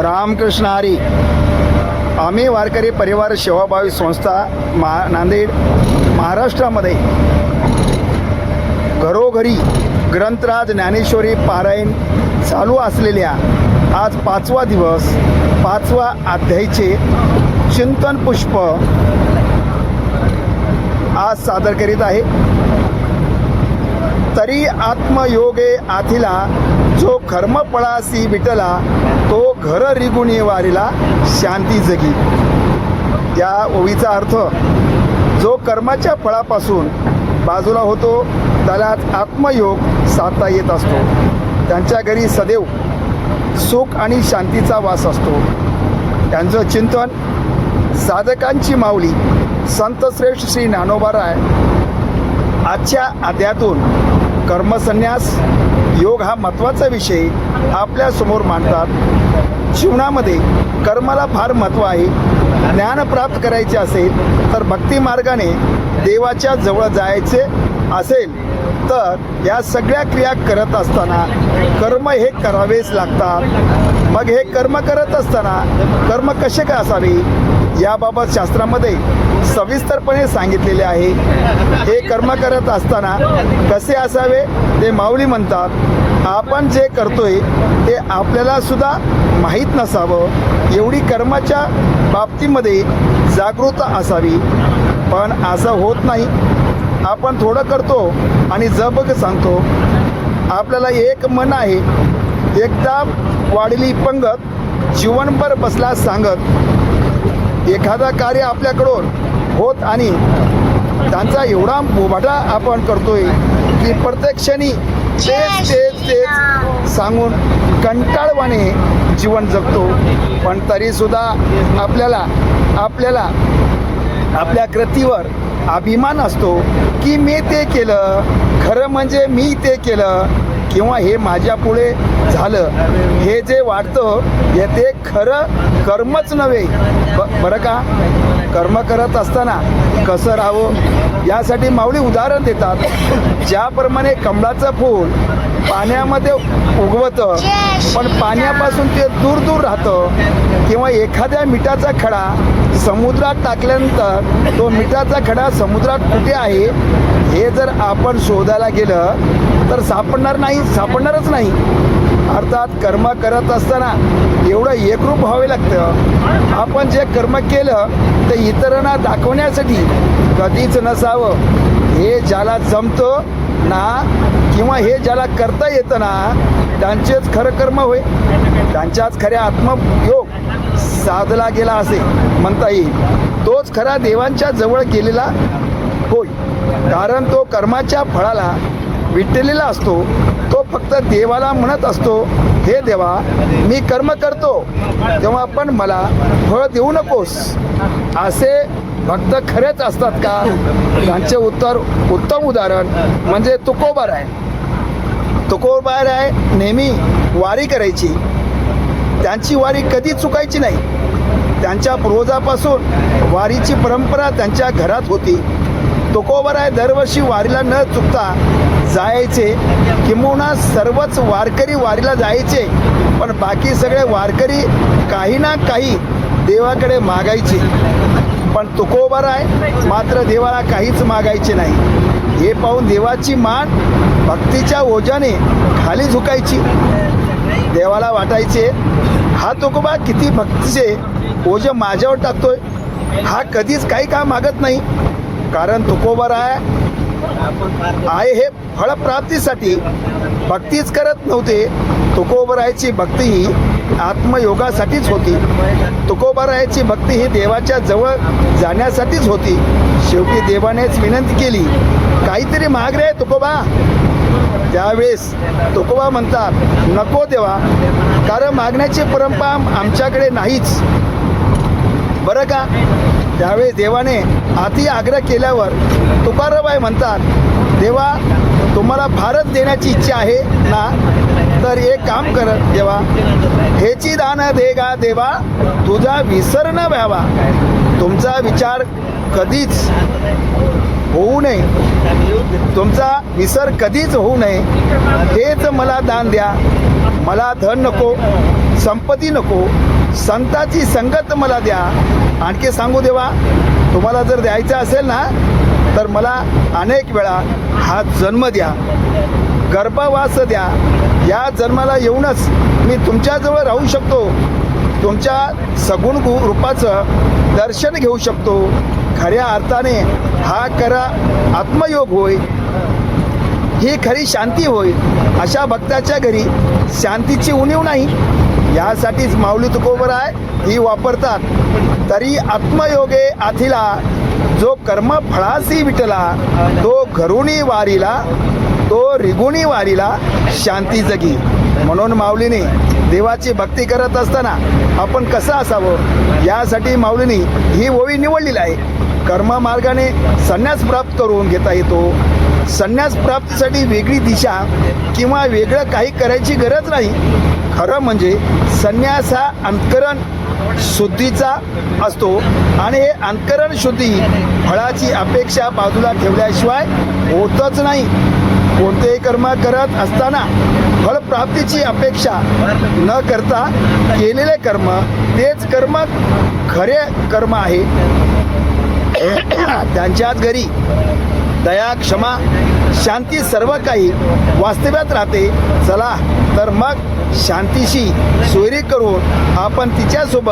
रामकृष्ण हरी. आम्ही वारकरी परिवार सेवाभावी संस्था मा नांदेड महाराष्ट्रामध्ये. घरोघरी ग्रंथराज ज्ञानेश्वरी पारायण चालू असलेल्या आज पाचवा दिवस पाचवा अध्यायचे चिंतन पुष्प आज सादर करीत आहे. तरी आत्मयोगे आथिला जो कर्मपळासी विटला तो घर रिगुणी वारीला शांती जगी. या ओवीचा अर्थ जो कर्माच्या फळापासून बाजूला होतो त्यालाच आत्मयोग साधता येत असतो. त्यांच्या घरी सदैव सुख आणि शांतीचा वास असतो. त्यांचं चिंतन साधकांची माऊली संतश्रेष्ठ श्री ज्ञानोबाराय आजच्या अध्यातून कर्मसन्यास योग हा महत्त्वाचा विषय आपल्यासमोर मांडतात. जीवनामध्ये कर्माला फार महत्त्व आहे. ज्ञान प्राप्त करायचे असेल तर भक्ती मार्गाने देवाच्या जवळ जायचे असेल. तर या सगळ्या क्रिया करत असताना कर्म हे करावेच लागतात. मग हे कर्म करत असताना कर्म कसे काय असावे? याबाबत शास्त्रामध्ये सविस्तरपणे सांगितलेले आहे. हे कर्म करत असताना कसे असावे? ते माऊली म्हणतात आपण जे करतोय ते आपल्याला सुद्धा माहीत नसावं. एवढी कर्माच्या बाबतीमध्ये जागृत असावी. पण असं होत नाही. आपण थोडं करतो आणि जबग सांगतो. आपल्याला एक मन आहे. एकदा वाढली पंगत जीवनभर बसला सांगत. एखादा कार्य आपल्याकडून होत आणि त्यांचा एवढा बोभाटा आपण करतोय की प्रत्येक क्षणी तेच तेच तेच सांगून कंटाळवाने जीवन जगतो. पण तरीसुद्धा आपल्याला आपल्याला आपल्या कृतीवर अभिमान असतो की मी ते केलं खरं म्हणजे मी ते केलं किंवा हे माझ्या पुढे झालं. हे जे वाटतं हे ते खरं कर्मच नव्हे. ब बरं का? कर्म करत असताना कसं राहावं? यासाठी माऊली उदाहरण देतात. ज्याप्रमाणे कमळाचं फूल पाण्यामध्ये उगवतं. पण पाण्यापासून ते दूर दूर राहतं. किंवा एखाद्या मिठाचा खडा समुद्रात टाकल्यानंतर तो मिठाचा खडा समुद्रात कुठे आहे हे जर आपण शोधायला गेलं तर सापडणार नाही सापडणारच नाही. अर्थात कर्म करत असताना एवढं एकरूप व्हावे लागतं. आपण जे कर्म केलं ते इतरांना दाखवण्यासाठी कधीच नसावं. हे ज्याला जमतं ना किंवा हे ज्याला करता येतं ना त्यांचेच खरं कर्म होय. त्यांच्याच खऱ्या आत्मयोग साधला गेला असे म्हणता येईल. तोच खरा देवांच्या जवळ गेलेला होय. कारण तो कर्माच्या फळाला विटलेला असतो तो फक्त देवाला म्हणत असतो हे देवा मी कर्म करतो तेव्हा पण मला फळ देऊ नकोस. असे भक्त खरेच असतात का? त्यांचे उत्तर उत्तम उदाहरण म्हणजे तुकोबार आहे. तुकोबार आहे नेहमी वारी करायची. त्यांची वारी कधी चुकायची नाही. त्यांच्या पूर्वजापासून वारीची परंपरा त्यांच्या घरात होती. तुकोबार आहे दरवर्षी वारीला न चुकता जायचे. किंबहुना सर्वच वारकरी वारीला जायचे. पण बाकी सगळे वारकरी काही ना काही देवाकडे मागायचे. पण तुकोबर आहे. मात्र देवाला काहीच मागायचे नाही. हे पाहून देवाची मान भक्तीच्या ओझ्याने खाली झुकायची. देवाला वाटायचे हा तुकोबा किती भक्तीचे ओझ माझ्यावर टाकतोय. हा कधीच काही काम मागत नाही. कारण तुकोबर आहे आहे हे फळप्राप्तीसाठी भक्तीच करत नव्हते. तुकोबरायची भक्ती ही आत्मयोगासाठीच होती. तुकोबारायाची भक्ती ही देवाच्या जवळ जाण्यासाठीच होती. शेवटी देवानेच विनंती केली काहीतरी माग रे तुकोबा. त्यावेळेस तुकोबा म्हणतात नको देवा कारण मागण्याची परंपरा आमच्याकडे नाहीच. बरं का? त्यावेळेस देवाने अति आग्रह केल्यावर तुकाराबाई म्हणतात देवा तुम्हाला भारत देण्याची इच्छा आहे ना तर एक काम कर देवा. हेची दान देगा देवा तुझा विसर न व्हावा. तुमचा विचार कधीच होऊ नये. तुमचा विसर कधीच होऊ नये. हेच मला दान द्या. मला धन नको संपत्ती नको संताची संगत मला द्या. आणखी सांगू देवा तुम्हाला जर द्यायचं असेल ना तर मला अनेक वेळा हा जन्म द्या गर्भावास द्या. या जन्माला येऊनच मी तुमच्याजवळ राहू शकतो. तुमच्या सगुण गु रूपाचं दर्शन घेऊ शकतो. खऱ्या अर्थाने हा करा आत्मयोग होय. ही खरी शांती होय. अशा भक्ताच्या घरी शांतीची उणीव नाही. यासाठीच माऊली तुकोबर आहे ही वापरतात. तरी आत्मयोगे आथिला जो कर्म फळासी विटला तो घरुणी वारीला तो रिगुणी वारीला शांती जगी. म्हणून माऊलीने देवाची भक्ती करत असताना आपण कसं असावं? यासाठी माऊलीने ही ओवी निवडलेली आहे. कर्म मार्गाने संन्यास प्राप्त करून घेता येतो. संन्यास प्राप्तीसाठी वेगळी दिशा किंवा वेगळं काही करायची गरज नाही. खरं म्हणजे संन्यास हा अंतकरण शुद्धीचा असतो आणि हे अंतकरण शुद्धी फळाची अपेक्षा बाजूला ठेवल्याशिवाय होतच नाही. कोणतेही कर्म करत असताना फळप्राप्तीची अपेक्षा न करता केलेले कर्म तेच कर्म खरे कर्म आहे. त्यांच्याच घरी दया क्षमा शांती सर्व काही वास्तव्यात राहते. चला तर मग शांतीशी सोयरी करून आपण तिच्यासोबत